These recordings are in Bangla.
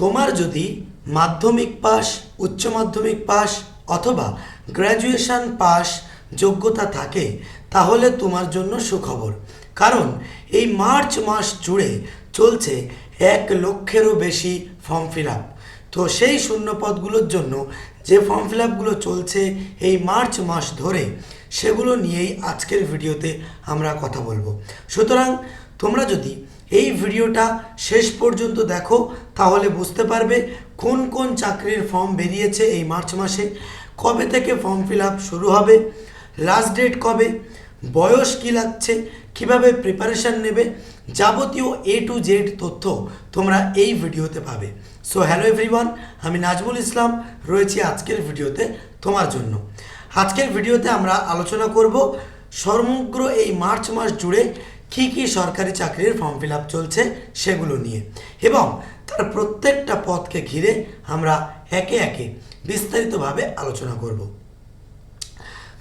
তোমার যদি মাধ্যমিক পাস উচ্চ মাধ্যমিক পাস অথবা গ্র্যাজুয়েশন পাস যোগ্যতা থাকে, তাহলে তোমার জন্য সুখবর। কারণ এই মার্চ মাস জুড়ে চলছে এক লক্ষেরও বেশি ফর্ম ফিল আপ। তো সেই শূন্য পদগুলোর জন্য যে ফর্ম ফিল আপগুলো চলছে এই মার্চ মাস ধরে, সেগুলো নিয়েই আজকের ভিডিওতে আমরা কথা বলব। সুতরাং তোমরা যদি এই ভিডিওটা শেষ পর্যন্ত দেখো, তাহলে বুঝতে পারবে কোন কোন চাকরির ফর্ম বেরিয়েছে এই মার্চ মাসে, কবে থেকে ফর্ম ফিল শুরু হবে, লাস্ট ডেট কবে, বয়স কী লাগছে, কীভাবে প্রিপারেশান নেবে, যাবতীয় এ টু জেড তথ্য তোমরা এই ভিডিওতে পাবে। সো হ্যালো এভরিওয়ান আমি নাজমুল ইসলাম, রয়েছি আজকের ভিডিওতে তোমার জন্য। আজকের ভিডিওতে আমরা আলোচনা করব সমগ্র এই মার্চ মাস জুড়ে কী কী সরকারি চাকরির ফর্ম ফিল চলছে সেগুলো নিয়ে। এবং তার প্রত্যেকটা পদকে ঘিরে আমরা একে একে বিস্তারিতভাবে আলোচনা করব।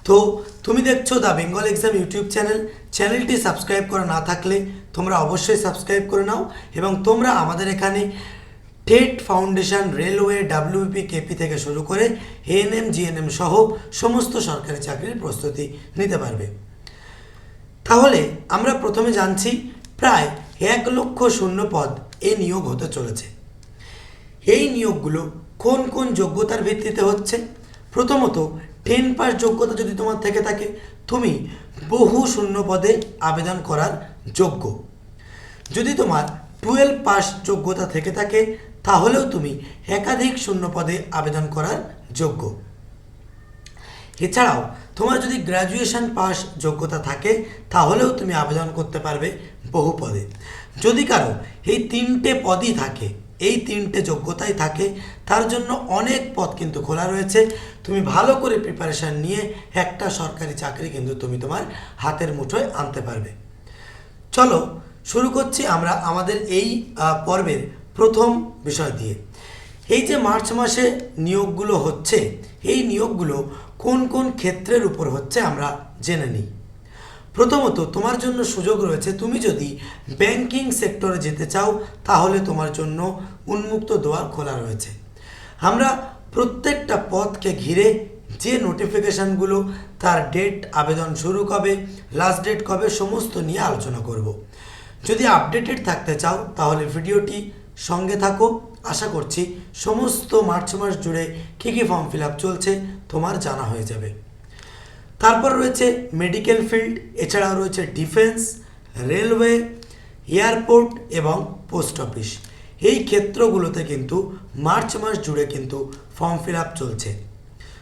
তো তুমি দেখছ the Bengal exam YouTube channel চ্যানেলটি সাবস্ক্রাইব করা না থাকলে তোমরা অবশ্যই সাবস্ক্রাইব করে নাও এবং তোমরা আমাদের এখানে TET foundation, railway WP KP থেকে শুরু করে এএনএম জিএনএম সহ সমস্ত সরকারি চাকরির প্রস্তুতি নিতে পারবে। তাহলে আমরা প্রথমে জানছি প্রায় এক লক্ষ শূন্য পদ এ নিয়োগ হতে চলেছে। এই নিয়োগগুলো কোন কোন যোগ্যতার ভিত্তিতে হচ্ছে? প্রথমত টেন পাস যোগ্যতা যদি তোমার থেকে থাকে, তুমি বহু শূন্য পদে আবেদন করার যোগ্য। যদি তোমার টুয়েলভ পাস যোগ্যতা থেকে থাকে, তাহলেও তুমি একাধিক শূন্য পদে আবেদন করার যোগ্য। এছাড়াও, তোমার যদি গ্র্যাজুয়েশন পাস যোগ্যতা থাকে, তাহলেও তুমি আবেদন করতে পারবে বহু পদে। যদি কারও এই তিনটে পদই থাকে, এই তিনটে যোগ্যতাই থাকে, তার জন্য অনেক পদ কিন্তু খোলা রয়েছে। তুমি ভালো করে প্রিপারেশান নিয়ে একটা সরকারি চাকরি কিন্তু তুমি তোমার হাতের মুঠোয় আনতে পারবে। চলো, শুরু করছি আমরা আমাদের এই পর্বের প্রথম বিষয় দিয়ে। এই যে মার্চ মাসে নিয়োগগুলো হচ্ছে এই নিয়োগগুলো কোন কোন ক্ষেত্রের উপর হচ্ছে আমরা জেনে নিই। প্রথমত, তোমার জন্য সুযোগ রয়েছে, তুমি যদি ব্যাংকিং সেক্টরে যেতে চাও, তাহলে তোমার জন্য উন্মুক্ত দোয়ার খোলা রয়েছে। আমরা প্রত্যেকটা পদকে ঘিরে যে নোটিফিকেশানগুলো তার ডেট আবেদন শুরু কবে লাস্ট ডেট কবে, সমস্ত নিয়ে আলোচনা করব। যদি আপডেটেড থাকতে চাও, তাহলে ভিডিওটি সঙ্গে থাকো। আশা করছি সমস্ত মার্চ মাস জুড়ে কী কী ফর্ম ফিল আপ চলছে তোমার জানা হয়ে যাবে। তারপর রয়েছে মেডিকেল ফিল্ড, এছাড়াও রয়েছে ডিফেন্স, রেলওয়ে, এয়ারপোর্ট এবং পোস্ট অফিস। এই ক্ষেত্রগুলোতে কিন্তু মার্চ মাস জুড়ে কিন্তু ফর্ম ফিল আপ চলছে।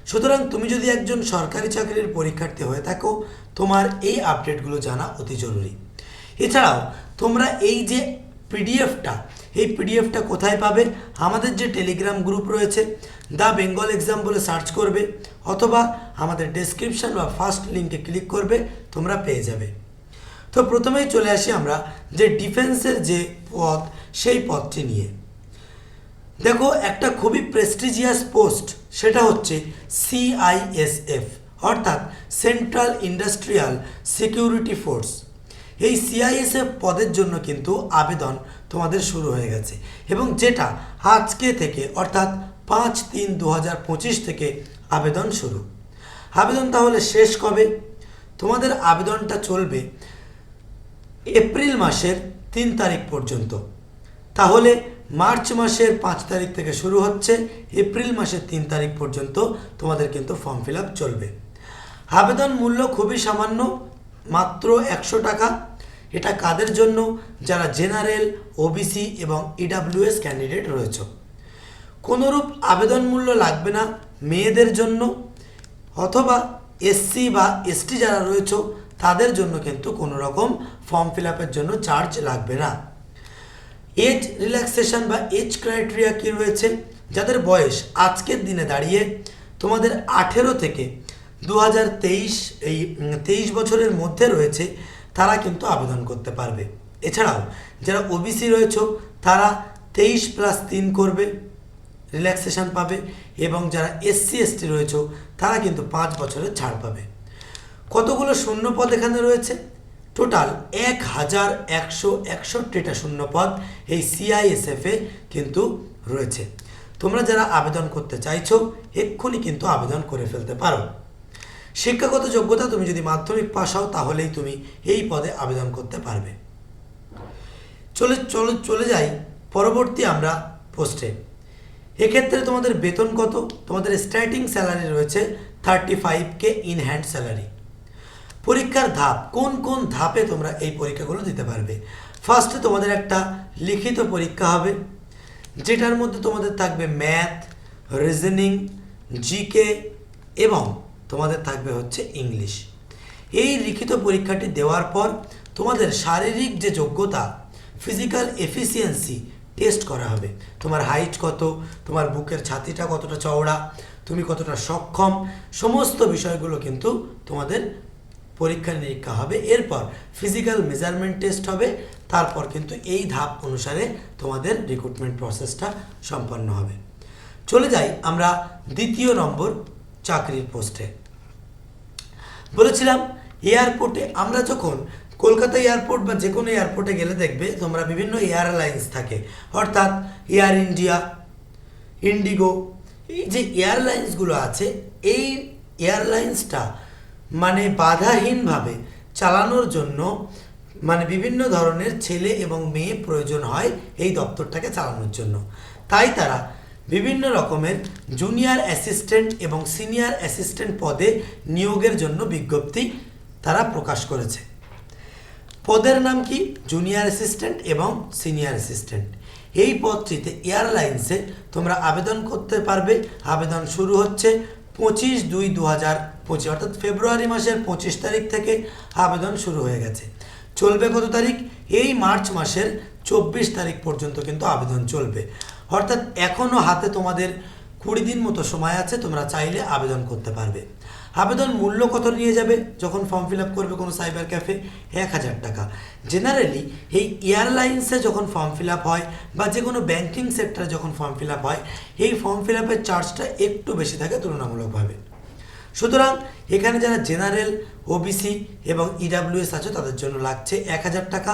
সুতরাং তুমি যদি একজন সরকারি চাকরির পরীক্ষার্থী হয়ে থাকো, তোমার এই আপডেটগুলো জানা অতি জরুরি। এছাড়াও তোমরা এই যে পিডিএফটা এই পিডিএফটা কোথায় পাবে? আমাদের যে টেলিগ্রাম গ্রুপ রয়েছে দ্য বেঙ্গল এক্সাম বলে সার্চ করবে, অথবা আমাদের ডেসক্রিপশন বা ফার্স্ট লিঙ্কে ক্লিক করবে, তোমরা পেয়ে যাবে। তো প্রথমেই চলে আসি আমরা যে ডিফেন্সের যে পদ সেই পদটি নিয়ে। দেখো, একটা খুবই প্রেস্টিজিয়াস পোস্ট সেটা হচ্ছে সিআইএসএফ অর্থাৎ সেন্ট্রাল ইন্ডাস্ট্রিয়াল সিকিউরিটি ফোর্স এই সিআইএসএফ পদের জন্য কিন্তু আবেদন তোমাদের শুরু হয়ে গেছে। এবং যেটা আজকে থেকে, অর্থাৎ পাঁচ তিন দু থেকে আবেদন শুরু। আবেদন তাহলে শেষ কবে? তোমাদের আবেদনটা চলবে এপ্রিল মাসের তিন তারিখ পর্যন্ত। তাহলে মার্চ মাসের পাঁচ তারিখ থেকে শুরু হচ্ছে, এপ্রিল মাসের তিন তারিখ পর্যন্ত তোমাদের কিন্তু ফর্ম ফিল চলবে। আবেদন মূল্য খুবই সামান্য, মাত্র একশো টাকা। এটা কাদের জন্য? যারা জেনারেল ওবিসি এবং ইডাব্লিউএস ক্যান্ডিডেট রয়েছে। কোনোরূপ আবেদন মূল্য লাগবে না মেয়েদের জন্য, অথবা এসসি বা এসটি যারা রয়েছে, তাদের জন্য কিন্তু কোনো রকম ফর্ম ফিল আপের জন্য চার্জ লাগবে না। এজ রিল্যাক্সেশন বা এজ ক্রাইটেরিয়া কী রয়েছে? যাদের বয়স আজকের দিনে দাঁড়িয়ে তোমাদের আঠেরো থেকে দু হাজার তেইশ, এই তেইশ বছরের মধ্যে রয়েছে তারা কিন্তু আবেদন করতে পারবে। এছাড়াও, যারা ওবিসি রয়েছে, তারা তেইশ প্লাস তিন করবে রিল্যাক্সেশন পাবে এবং যারা এসসি এসটি রয়েছে, তারা কিন্তু পাঁচ বছরের ছাড় পাবে। কতগুলো শূন্য পদ এখানে রয়েছে? টোটাল এক হাজার একশো একষট্টিটা শূন্যপদ এই সিআইএসএফে কিন্তু রয়েছে। তোমরা যারা আবেদন করতে চাইছো, এক্ষুনি কিন্তু আবেদন করে ফেলতে পারো। শিক্ষাগত যোগ্যতা তুমি যদি মাধ্যমিক পাশ হও, তাহলেই তুমি এই পদে আবেদন করতে পারবে। চলে চলে চলে যাই পরবর্তী আমরা পোস্টে এক্ষেত্রে তোমাদের বেতন কত? তোমাদের স্টার্টিং স্যালারি রয়েছে thirty five K in hand salary পরীক্ষার ধাপ, কোন কোন ধাপে তোমরা এই পরীক্ষাগুলো দিতে পারবে? ফার্স্টে তোমাদের একটা লিখিত পরীক্ষা হবে, যেটার মধ্যে তোমাদের থাকবে ম্যাথ রিজনিং জিকে এবং তোমাদের থাকবে হচ্ছে ইংলিশ। এই লিখিত পরীক্ষাটি দেওয়ার পর তোমাদের শারীরিক যে যোগ্যতা ফিজিক্যাল এফিসিয়েন্সি টেস্ট করা হবে। তোমার হাইট কত, তোমার বুকের ছাতিটা কতটা চওড়া, তুমি কতটা সক্ষম, সমস্ত বিষয়গুলো কিন্তু তোমাদের পরীক্ষা নিরীক্ষা হবে। এরপর ফিজিক্যাল মেজারমেন্ট টেস্ট হবে। তারপর কিন্তু এই ধাপ অনুসারে তোমাদের রিক্রুটমেন্ট প্রসেসটা সম্পন্ন হবে। চলে যাই আমরা দ্বিতীয় নম্বর চাকরির পোস্টে বলেছিলাম, এয়ারপোর্টে আমরা যখন কলকাতা এয়ারপোর্ট বা যে কোনো এয়ারপোর্টে গেলে দেখবে তোমরা বিভিন্ন এয়ারলাইন্স থাকে। অর্থাৎ এয়ার ইন্ডিয়া, ইন্ডিগো, এই যে এয়ারলাইন্সগুলো আছে, এই এয়ারলাইন্সটা মানে বাধাহীনভাবে চালানোর জন্য মানে বিভিন্ন ধরনের ছেলে এবং মেয়ে প্রয়োজন হয় এই দপ্তরটাকে চালানোর জন্য। তাই তারা বিভিন্ন রকমের জুনিয়র অ্যাসিস্ট্যান্ট এবং সিনিয়র অ্যাসিস্ট্যান্ট পদে নিয়োগের জন্য বিজ্ঞপ্তি তারা প্রকাশ করেছে। পদের নাম কি? জুনিয়র অ্যাসিস্ট্যান্ট এবং সিনিয়র অ্যাসিস্ট্যান্ট এই পদটিতে এয়ারলাইন্সে তোমরা আবেদন করতে পারবে। আবেদন শুরু হচ্ছে পঁচিশ দুই দু হাজার পঁচিশ, অর্থাৎ ফেব্রুয়ারি মাসের পঁচিশ তারিখ থেকে আবেদন শুরু হয়ে গেছে। চলবে কত তারিখ? এই মার্চ মাসের চব্বিশ তারিখ পর্যন্ত কিন্তু আবেদন চলবে। অর্থাৎ এখনও হাতে তোমাদের কুড়ি দিন মতো সময় আছে, তোমরা চাইলে আবেদন করতে পারবে। আবেদন মূল্য কত নিয়ে যাবে? যখন ফর্ম ফিল আপ করবে কোনো সাইবার ক্যাফে এক হাজার টাকা। জেনারেলি এই এয়ারলাইন্সে যখন ফর্ম ফিল আপ হয় বা যে কোনো ব্যাঙ্কিং সেক্টরে যখন ফর্ম ফিল আপ হয়, এই ফর্ম ফিল আপের চার্জটা একটু বেশি থাকে তুলনামূলকভাবে। সুতরাং এখানে যারা জেনারেল ওবিসি এবং ইডাব্লিউএস আছে, তাদের জন্য লাগছে এক হাজার টাকা।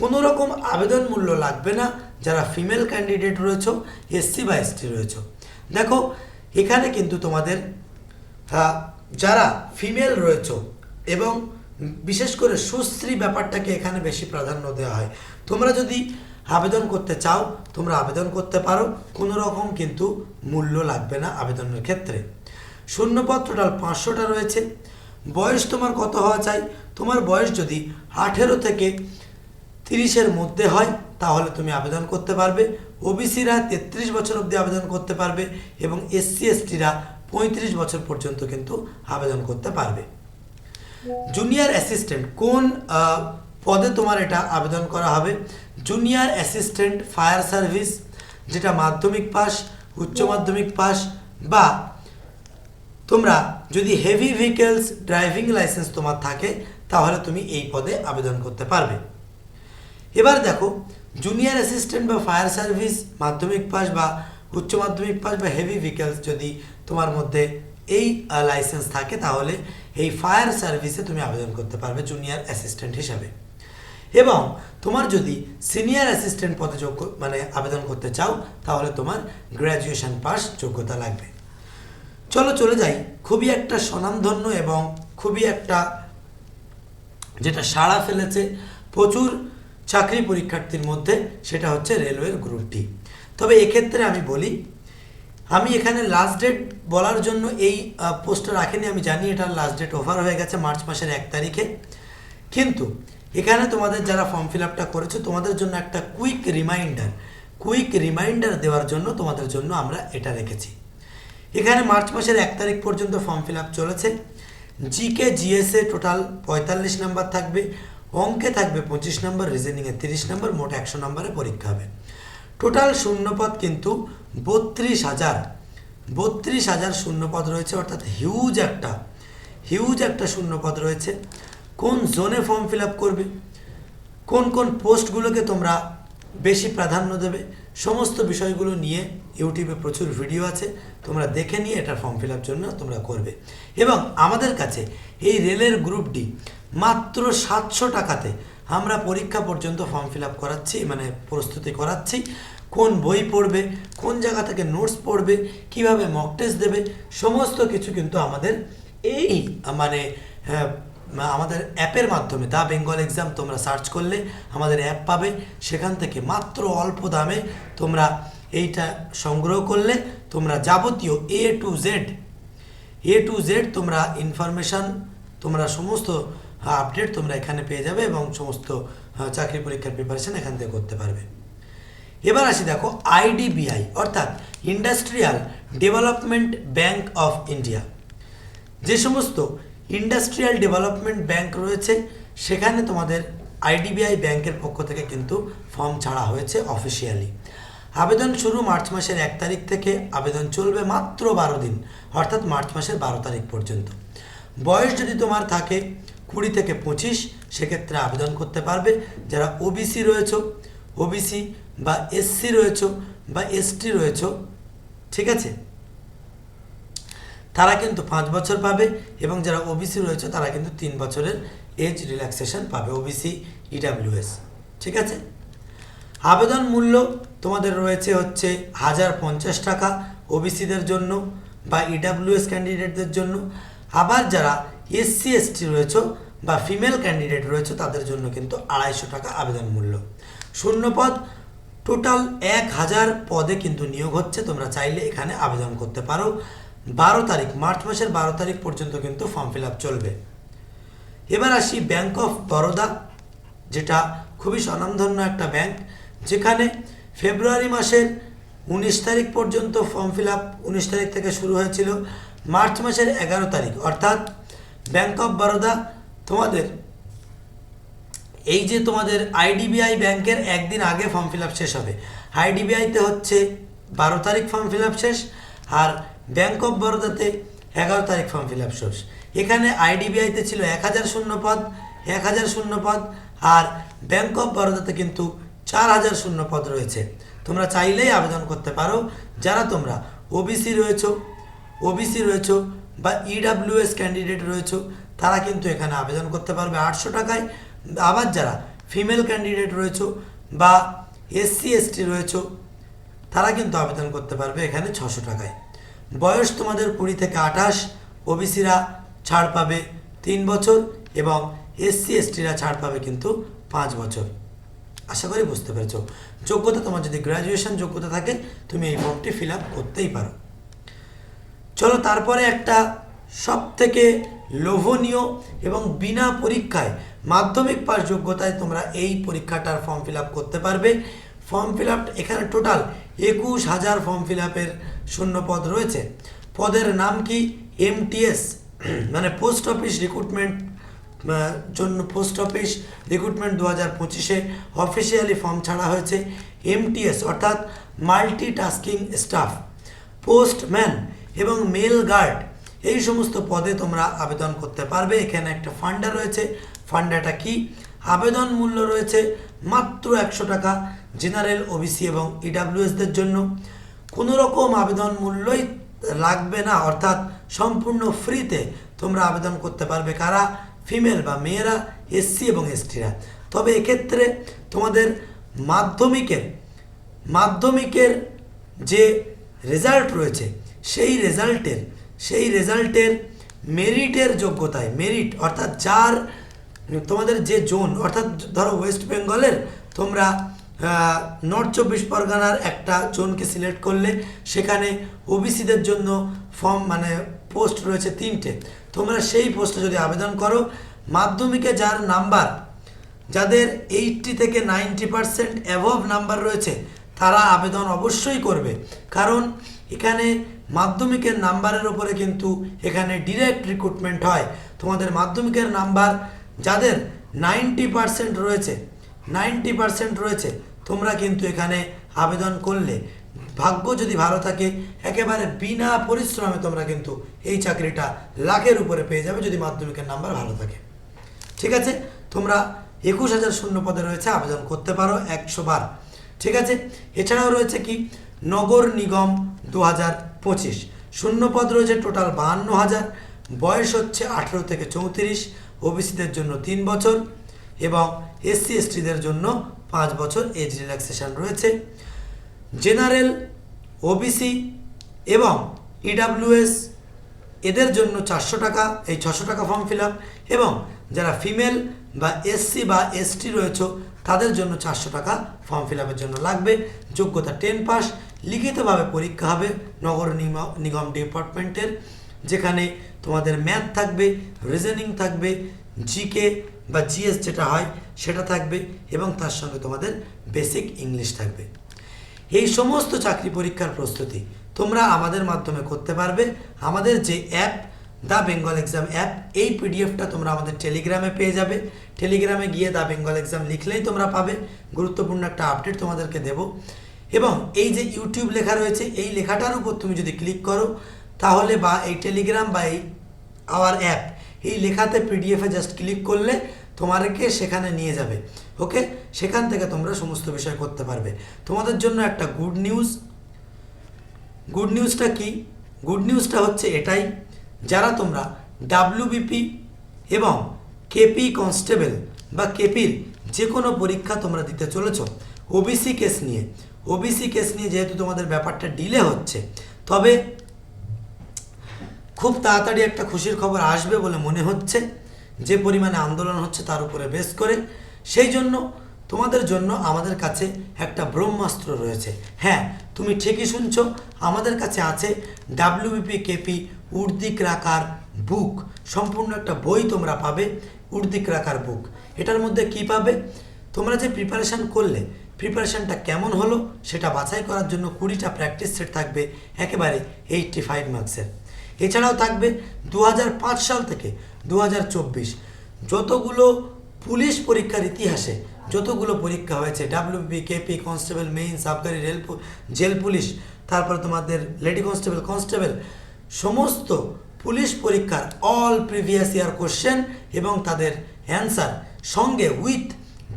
কোনো রকম আবেদন মূল্য লাগবে না যারা ফিমেল ক্যান্ডিডেট রয়েছে, এসসি বা এসটি রয়েছে। দেখো, এখানে কিন্তু তোমাদের যারা ফিমেল রয়েছে এবং বিশেষ করে সুশ্রী ব্যাপারটাকে এখানে বেশি প্রাধান্য দেওয়া হয়, তোমরা যদি আবেদন করতে চাও, তোমরা আবেদন করতে পারো কোনো রকম কিন্তু মূল্য লাগবে না আবেদনের ক্ষেত্রে। শূন্যপদ টোটাল পাঁচশোটা রয়েছে। বয়স তোমার কত হওয়া চাই? তোমার বয়স যদি আঠেরো থেকে তিরিশের মধ্যে হয়, তাহলে তুমি আবেদন করতে পারবে। ওবিসিরা তেত্রিশ বছর অবধি আবেদন করতে পারবে এবং এসসি, এসটিরা পঁয়ত্রিশ বছর পর্যন্ত কিন্তু আবেদন করতে পারবে। জুনিয়র অ্যাসিস্ট্যান্ট, কোন পদে তোমার এটা আবেদন করা হবে? জুনিয়র অ্যাসিস্ট্যান্ট, ফায়ার সার্ভিস, যেটা মাধ্যমিক পাস, উচ্চ মাধ্যমিক পাস, বা তোমরা যদি হেভি ভেহিকেলস, ড্রাইভিং লাইসেন্স তোমার থাকে, তাহলে তুমি এই পদে আবেদন করতে পারবে। এবার দেখো জুনিয়র অ্যাসিস্ট্যান্ট বা ফায়ার সার্ভিস মাধ্যমিক পাস বা উচ্চ মাধ্যমিক পাস বা হেভি ভেহিকেলস যদি তোমার মধ্যে এই লাইসেন্স থাকে, তাহলে এই ফায়ার সার্ভিসে তুমি আবেদন করতে পারবে জুনিয়র অ্যাসিস্ট্যান্ট হিসাবে। এবং তোমার যদি সিনিয়র অ্যাসিস্ট্যান্ট পদে যোগ্য মানে আবেদন করতে চাও, তাহলে তোমার গ্র্যাজুয়েশন পাস যোগ্যতা লাগবে। চলো, চলে যাই। খুবই একটা স্বনামধন্য এবং খুবই একটা যেটা সাড়া ফেলেছে, প্রচুর চাকরি পরীক্ষার্থীর মধ্যে সেটা হচ্ছে রেলওয়ের গ্রুপ ডি তবে এক্ষেত্রে আমি বলি, আমি এখানে লাস্ট ডেট বলার জন্য এই পোস্টটা রাখিনি, আমি জানি এটার লাস্ট ডেট ওভার হয়ে গেছে মার্চ মাসের এক তারিখে। কিন্তু এখানে তোমাদের যারা ফর্ম ফিল আপটা করেছ, তোমাদের জন্য একটা কুইক রিমাইন্ডার কুইক রিমাইন্ডার দেওয়ার জন্য তোমাদের জন্য আমরা এটা রেখেছি। এখানে মার্চ মাসের এক তারিখ পর্যন্ত ফর্ম ফিল আপ চলেছে। জিকে জিএসএ টোটাল পঁয়তাল্লিশ নাম্বার থাকবে। অঙ্কে থাকবে পঁচিশ নম্বর রিজনিংয়ে তিরিশ নম্বর, মোট একশো নম্বরে পরীক্ষা হবে। টোটাল শূন্যপদ কিন্তু বত্রিশ হাজার বত্রিশ হাজার শূন্যপদ রয়েছে, অর্থাৎ হিউজ একটা হিউজ একটা শূন্যপদ রয়েছে। কোন জোনে ফর্ম ফিল আপ করবে? কোন কোন পোস্টগুলোকে তোমরা বেশি প্রাধান্য দেবে? সমস্ত বিষয়গুলো নিয়ে ইউটিউবে প্রচুর ভিডিও আছে তোমরা দেখে নিয়ে এটা ফর্ম ফিল জন্য তোমরা করবে। এবং আমাদের কাছে এই রেলের গ্রুপটি মাত্র সাতশো টাকাতে আমরা পরীক্ষা পর্যন্ত ফর্ম ফিল আপ করাচ্ছি মানে প্রস্তুতি করাচ্ছি। কোন বই পড়বে কোন জায়গা থেকে নোটস পড়বে কীভাবে মক টেস্ট দেবে সমস্ত কিছু কিন্তু আমাদের এই মানে হ্যাঁ, আমাদের অ্যাপের মাধ্যমে দা বেঙ্গল এক্সাম তোমরা সার্চ করলে আমাদের অ্যাপ পাবে। সেখান থেকে মাত্র অল্প দামে তোমরা এইটা সংগ্রহ করলে তোমরা যাবতীয় A to Z A to Z তোমরা ইনফরমেশান তোমরা সমস্ত আপডেট তোমরা এখানে পেয়ে যাবে এবং সমস্ত চাকরি পরীক্ষার প্রিপারেশন এখান থেকে করতে পারবে। এবার আসি দেখো আইডিবিআই অর্থাৎ industrial development bank of India যে সমস্ত ইন্ডাস্ট্রিয়াল ডেভেলপমেন্ট ব্যাংক রয়েছে, সেখানে তোমাদের আইডিবিআই ব্যাংকের পক্ষ থেকে কিন্তু ফর্ম ছাড়া হয়েছে অফিসিয়ালি আবেদন শুরু মার্চ মাসের এক তারিখ থেকে। আবেদন চলবে মাত্র বারো দিন, অর্থাৎ মার্চ মাসের বারো তারিখ পর্যন্ত। বয়স যদি তোমার থাকে কুড়ি থেকে পঁচিশ, সেক্ষেত্রে আবেদন করতে পারবে। যারা ওবিসি রয়েছে ওবিসি বা এসসি রয়েছ বা এসটি রয়েছে, ঠিক আছে? তারা কিন্তু পাঁচ বছর পাবে এবং যারা ওবিসি রয়েছে, তারা কিন্তু তিন বছরের এজ রিল্যাক্সেশন পাবে ওবিসি ইডাব্লিউএস ঠিক আছে? আবেদন মূল্য তোমাদের রয়েছে হচ্ছে হাজার পঞ্চাশ টাকা ওবিসিদের জন্য বা ইডাব্লিউএস ক্যান্ডিডেটদের জন্য। আবার যারা এসসি এসটি রয়েছে বা ফিমেল ক্যান্ডিডেট রয়েছে, তাদের জন্য কিন্তু আড়াইশো টাকা আবেদন মূল্য। শূন্যপদ টোটাল এক হাজার পদে কিন্তু নিয়োগ হচ্ছে, তোমরা চাইলে এখানে আবেদন করতে পারো। বারো তারিখ, মার্চ মাসের বারো তারিখ পর্যন্ত কিন্তু ফর্ম ফিল আপ চলবে। এবার আসি ব্যাংক অফ বরোদা যেটা খুবই স্বনামধন্য একটা ব্যাংক যেখানে ফেব্রুয়ারি মাসের উনিশ তারিখ পর্যন্ত ফর্ম ফিল আপ উনিশ তারিখ থেকে শুরু হয়েছিল। মার্চ মাসের এগারো তারিখ। অর্থাৎ ব্যাংক অফ বরোদা তোমাদের এই যে তোমাদের আইডিবিআই ব্যাংকের একদিন আগে ফর্ম ফিল আপ শেষ হবে। আইডিবিআইতে হচ্ছে বারো তারিখ ফর্ম ফিল আপ শেষ আর ব্যাংক অফ বরোদাতে এগারো তারিখ ফর্ম ফিল আপ শেষ। এখানে আইডিবিআইতে ছিল এক হাজার শূন্য পদ, এক হাজার শূন্য পদ আর ব্যাংক অফ বরোদাতে কিন্তু চার হাজার শূন্য পদ রয়েছে। তোমরা চাইলেই আবেদন করতে পারো। যারা তোমরা ওবিসি রয়েছো ওবিসি রয়েছো বা ইডাব্লিউএস ক্যান্ডিডেট রয়েছো, তারা কিন্তু এখানে আবেদন করতে পারবে আটশো টাকায়। আবার যারা ফিমেল ক্যান্ডিডেট রয়েছো বা এসসি এসটি রয়েছো, তারা কিন্তু আবেদন করতে পারবে এখানে ছশো টাকায়। বয়স তোমাদের কুড়ি থেকে আঠাশ ওবিসিরা ছাড় পাবে তিন বছর এবং এসসি এসটিরা ছাড় পাবে কিন্তু পাঁচ বছর। আশা করি বুঝতে পেরেছ। যোগ্যতা তোমার যদি গ্র্যাজুয়েশন যোগ্যতা থাকে, তুমি এই ফর্মটি ফিল আপ করতেই পারো। চলো তারপরে একটা সব থেকে লোভনীয় এবং বিনা পরীক্ষায় মাধ্যমিক পাস যোগ্যতায় তোমরা এই পরীক্ষাটার ফর্ম ফিল আপ করতে পারবে। ফর্ম ফিল আপ এখানে টোটাল একুশ হাজার ফর্ম ফিল আপের শূন্য পদ রয়েছে। পদের নাম কি? এমটিএস মানে পোস্ট অফিস রিক্রুটমেন্ট জন্য পোস্ট অফিস রিক্রুটমেন্ট দু হাজার পঁচিশে অফিসিয়ালি ফর্ম ছাড়া হয়েছে এমটিএস অর্থাৎ মাল্টি টাস্কিং স্টাফ পোস্টম্যান এবং মেল গার্ড এই সমস্ত পদে তোমরা আবেদন করতে পারবে। এখানে একটা ফান্ডা রয়েছে। ফান্ডাটা কি? আবেদন মূল্য রয়েছে মাত্র একশো টাকা জেনারেল ওবিসি এবং ইডাব্লিউএসদের জন্য। কোনো রকম আবেদন মূল্যই লাগবে না, অর্থাৎ সম্পূর্ণ ফ্রিতে তোমরা আবেদন করতে পারবে। কারা? ফিমেল বা মেয়েরা এসসি এবং এসটিরা তবে এক্ষেত্রে তোমাদের মাধ্যমিকের মাধ্যমিকের যে রেজাল্ট রয়েছে, সেই রেজাল্টের সেই রেজাল্টের মেরিটের যোগ্যতায় মেরিট অর্থাৎ যার, তোমাদের যে জোন অর্থাৎ ধরো ওয়েস্ট বেঙ্গলের তোমরা নর্থ চব্বিশ পরগনার একটা জোনকে সিলেক্ট করলে, সেখানে ওবিসিদের জন্য ফর্ম মানে পোস্ট রয়েছে তিনটে। তোমরা সেই পোস্টে যদি আবেদন করো, মাধ্যমিকে যার নাম্বার, যাদের এইটটি থেকে নাইনটি পার্সেন্ট অ্যাভভ নাম্বার রয়েছে, তারা আবেদন অবশ্যই করবে। কারণ এখানে মাধ্যমিকের নাম্বারের ওপরে কিন্তু এখানে ডিরেক্ট রিক্রুটমেন্ট হয়। তোমাদের মাধ্যমিকের নাম্বার যাদের নাইনটি পার্সেন্ট রয়েছে নাইনটি পার্সেন্ট রয়েছে, তোমরা কিন্তু এখানে আবেদন করলে। ভাগ্য যদি ভালো থাকে, একেবারে বিনা পরিশ্রমে তোমরা কিন্তু এই চাকরিটা লাখের উপরে পেয়ে যাবে যদি মাধ্যমিকের নাম্বার ভালো থাকে। ঠিক আছে? তোমরা একুশ হাজার শূন্য পদে রয়েছে, আবেদন করতে পারো একশো বার। ঠিক আছে? এছাড়াও রয়েছে কি? নগর নিগম দু হাজার পঁচিশ। শূন্য পদ রয়েছে টোটাল বাহান্ন হাজার বয়স হচ্ছে আঠেরো থেকে চৌত্রিশ। ওবিসিদের জন্য তিন বছর এবং এসসি, এসটিদের জন্য পাঁচ বছর। এজ রিল্যাক্সেশন রয়েছে। জেনারেল ওবিসি এবং ইডাব্লিউএস এদের জন্য চারশো টাকা, এই ছশো টাকা ফর্ম ফিল এবং যারা ফিমেল বা এসসি বা এসটি রয়েছে, তাদের জন্য চারশো টাকা ফর্ম ফিল জন্য লাগবে। যোগ্যতা টেন পাস লিখিতভাবে পরীক্ষা হবে নগর নিগম- নিগম ডিপার্টমেন্টের যেখানে তোমাদের ম্যাথ থাকবে রিজনিং থাকবে জিকে বা জিএস যেটা হয় সেটা থাকবে এবং তার সঙ্গে তোমাদের বেসিক ইংলিশ থাকবে। এই সমস্ত চাকরি পরীক্ষার প্রস্তুতি তোমরা আমাদের মাধ্যমে করতে পারবে। আমাদের যে app the Bengal exam app এই পিডিএফটা তোমরা আমাদের টেলিগ্রামে পেয়ে যাবে। টেলিগ্রামে গিয়ে দ্য বেঙ্গল এক্সাম লিখলেই তোমরা পাবে। গুরুত্বপূর্ণ একটা আপডেট তোমাদেরকে দেব। এবং এই যে ইউটিউব লেখা রয়েছে, এই লেখাটার উপর তুমি যদি ক্লিক করো, তাহলে বা এই টেলিগ্রাম বা এই আওয়ার অ্যাপ এই লেখাতে পিডিএফে জাস্ট ক্লিক করলে তোমাদেরকে সেখানে নিয়ে যাবে। ওকে? সেখান থেকে তোমরা সমস্ত বিষয় করতে পারবে। তোমাদের জন্য একটা গুড নিউজ গুড নিউজটা কি? গুড নিউজটা হচ্ছে এটাই, যারা তোমরা ডাব্লিউবিপি এবং কেপি কনস্টেবল বা কেপির যে কোনো পরীক্ষা তোমরা দিতে চলেছ ওবিসি কেস নিয়ে। ওবিসি কেস নিয়ে যেহেতু তোমাদের ব্যাপারটা ডিলে হচ্ছে, তবে খুব তাড়াতাড়ি একটা খুশির খবর আসবে বলে মনে হচ্ছে। যে পরিমাণে আন্দোলন হচ্ছে তার উপরে বেস করে। সেই জন্য তোমাদের জন্য আমাদের কাছে একটা ব্রহ্মাস্ত্র রয়েছে। হ্যাঁ তুমি ঠিকই শুনছো, আমাদের কাছে আছে ডাব্লিউবিপি কেপি উর্দিক রাকার বুক সম্পূর্ণ একটা বই তোমরা পাবে উর্দিক রাকার বুক এটার মধ্যে কি পাবে? তোমরা যে প্রিপারেশান করলে প্রিপারেশানটা কেমন হলো, সেটা বাছাই করার জন্য কুড়িটা প্র্যাকটিস সেট থাকবে একেবারে এইটটি ফাইভ মার্কসের এছাড়াও থাকবে দু হাজার পাঁচ সাল থেকে দু হাজার চব্বিশ। যতগুলো পুলিশ পরীক্ষার ইতিহাসে যতগুলো পরীক্ষা হয়েছে ডাব্লিউপি কেপি কনস্টেবল মেইন সাবগারি রেল জেল পুলিশ তারপরে তোমাদের লেডি কনস্টেবল কনস্টেবল সমস্ত পুলিশ পরীক্ষার অল প্রিভিয়াস ইয়ার কোশ্চেন এবং তাদের অ্যান্সার সঙ্গে উইথ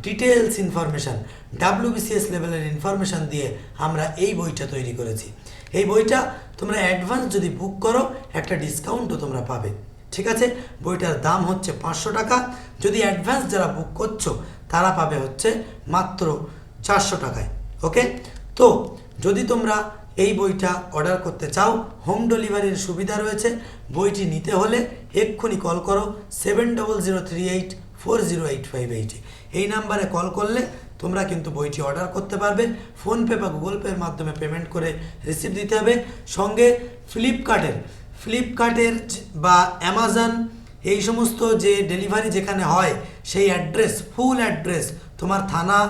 ডিটেলস ইনফরমেশান ডাব্লিউবিসিএস লেভেলের ইনফরমেশান দিয়ে আমরা এই বইটা তৈরি করেছি। এই বইটা তোমরা অ্যাডভান্স যদি বুক করো, একটা ডিসকাউন্টও তোমরা পাবে। ঠিক আছে? বইটার দাম হচ্ছে পাঁচশো টাকা। যদি অ্যাডভান্স যারা বুক করছ, তারা পাবে হচ্ছে মাত্র চারশো টাকায় ওকে তো যদি তোমরা এই বইটা অর্ডার করতে চাও হোম ডেলিভারির সুবিধা রয়েছে। বইটি নিতে হলে এক্ষুনি কল করো seven double zero three eight four zero eight five এইটে এই নাম্বারে কল করলে তোমরা কিন্তু বইটি অর্ডার করতে পারবে। ফোনপে বা গুগল পের মাধ্যমে পেমেন্ট করে রিসিপ্ট দিতে হবে। সঙ্গে ফ্লিপকার্টের ফ্লিপকার্টের বা অ্যামাজন এই সমস্ত যে ডেলিভারি যেখানে হয়, সেই অ্যাড্রেস, ফুল অ্যাড্রেস তোমার থানা,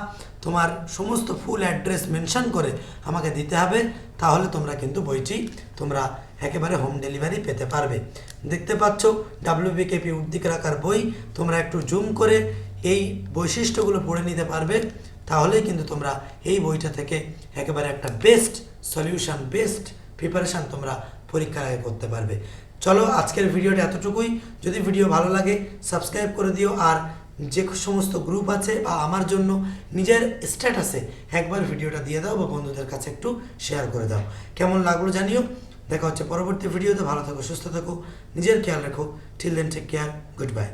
তোমার সমস্ত ফুল অ্যাড্রেস মেনশন করে আমাকে দিতে হবে। তাহলে তোমরা কিন্তু বইটি তোমরা একেবারে হোম ডেলিভারি পেতে পারবে। দেখতে পাচ্ছ ডাব্লিউবিকেপি উদ্দিক রাখার বই। তোমরা একটু জুম করে এই বৈশিষ্ট্যগুলো পড়ে নিতে পারবে। তাহলেই কিন্তু তোমরা এই বইটা থেকে একেবারে একটা বেস্ট সলিউশন বেস্ট প্রিপারেশান তোমরা পরীক্ষার আগে করতে পারবে। চলো আজকের ভিডিওটা এতটুকুই। যদি ভিডিও ভালো লাগে সাবস্ক্রাইব করে দিও। আর যে সমস্ত গ্রুপ আছে বা আমার জন্য নিজের স্ট্যাটাসে একবার ভিডিওটা দিয়ে দাও বা বন্ধুদের কাছে একটু শেয়ার করে দাও। কেমন লাগল জানিও। দেখা হচ্ছে পরবর্তী ভিডিওতে। ভালো থাকো, সুস্থ থাকো। নিজের খেয়াল রাখো। Till then take care good bye